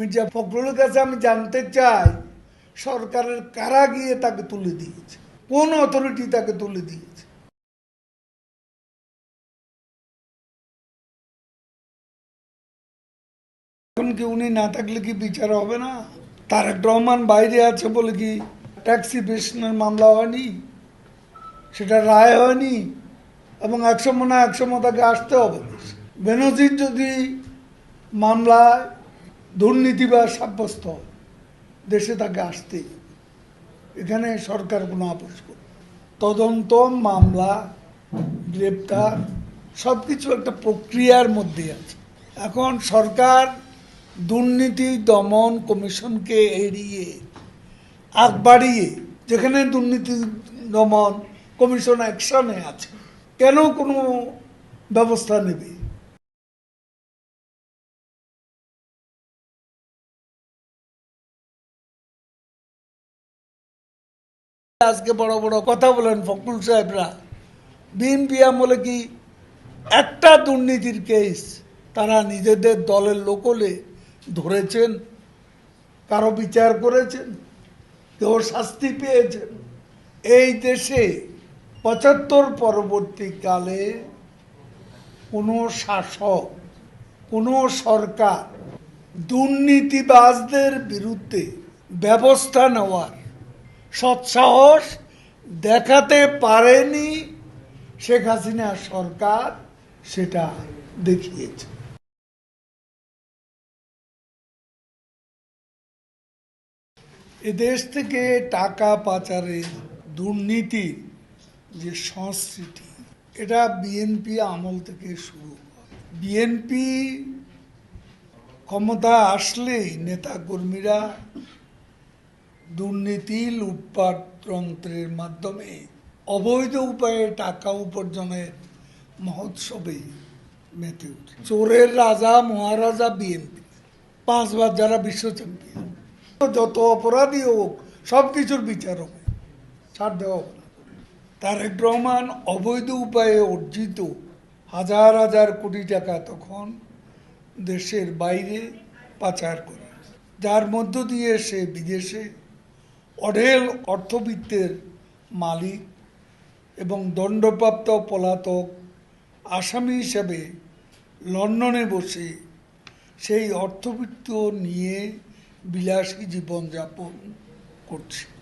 মির্জা ফখরুলের কাছে আমি জানতে চাই, সরকারের কারা গিয়ে তাকে তুলে দিয়েছে? কোন অথরিটি তাকে তুলে দিয়েছে? এখন কি উনি না থাকলে কি বিচার হবে না? তারেক রহমান বাইরে আছে বলে কি ট্যাক্সি পেশনের মামলা হয়নি? সেটা রায় হয়নি? এবং একশো মনে একশো তাকে আসতে হবে বেনজির যদি মামলায় দুর্নীতি বা সাব্যস্ত দেশে তাকে আসতেই এখানে সরকার কোনো আপোষ করে তদন্ত, মামলা, গ্রেপ্তার সব কিছু একটা প্রক্রিয়ার মধ্যে আছে। এখন সরকার দুর্নীতি দমন কমিশনকে এড়িয়ে, আগ বাড়িয়ে, যেখানে দুর্নীতি দমন কমিশন অ্যাকশনে আছে, কেন কোনো ব্যবস্থা নেবে? আজকে বড় বড় কথা বলেন ফখরুল সাহেবরা। বিএনপি আমলে কি একটা দুর্নীতির কেস তারা নিজেদের দলের লোকলে ধরেছেন, কারও বিচার করেছেন, কেউ শাস্তি পেয়েছেন। এই দেশে পঁচাত্তর পরবর্তীকালে কোনো শাসক, কোনো সরকার দুর্নীতিবাজদের বিরুদ্ধে ব্যবস্থা নেওয়ার সৎসাহস দেখাতে পারেনি শেখ হাসিনা সরকার, সেটা দেখিয়েছে। এদেশ থেকে টাকা পাচারের দুর্নীতি, যে সংস্কৃতি, এটা বিএনপি আমল থেকে শুরু বিএনপি ক্ষমতা আসলেই নেতাকর্মীরা দুর্নীতি লুটপাট তন্ত্রের মাধ্যমে অবৈধ উপায়ে টাকা উপার্জনের মহোৎসবে মেতে উঠে। চোরের রাজা, মহারাজা বিএনপি পাঁচবার যারা বিশ্ব চ্যাম্পিয়ন। যত অপরাধী হোক সব কিছুর বিচার হবে। ছাড় দেওয়া হবে তারেক রহমান অবৈধ উপায়ে অর্জিত হাজার হাজার কোটি টাকা তখন দেশের বাইরে পাচার করে। যার মধ্য দিয়ে সে বিদেশে অঢেল অর্থবিত্তের মালিক এবং দণ্ডপ্রাপ্ত পলাতক আসামি হিসাবে লন্ডনে বসে সেই অর্থবিত্ত নিয়ে বিলাসী জীবনযাপন করছে।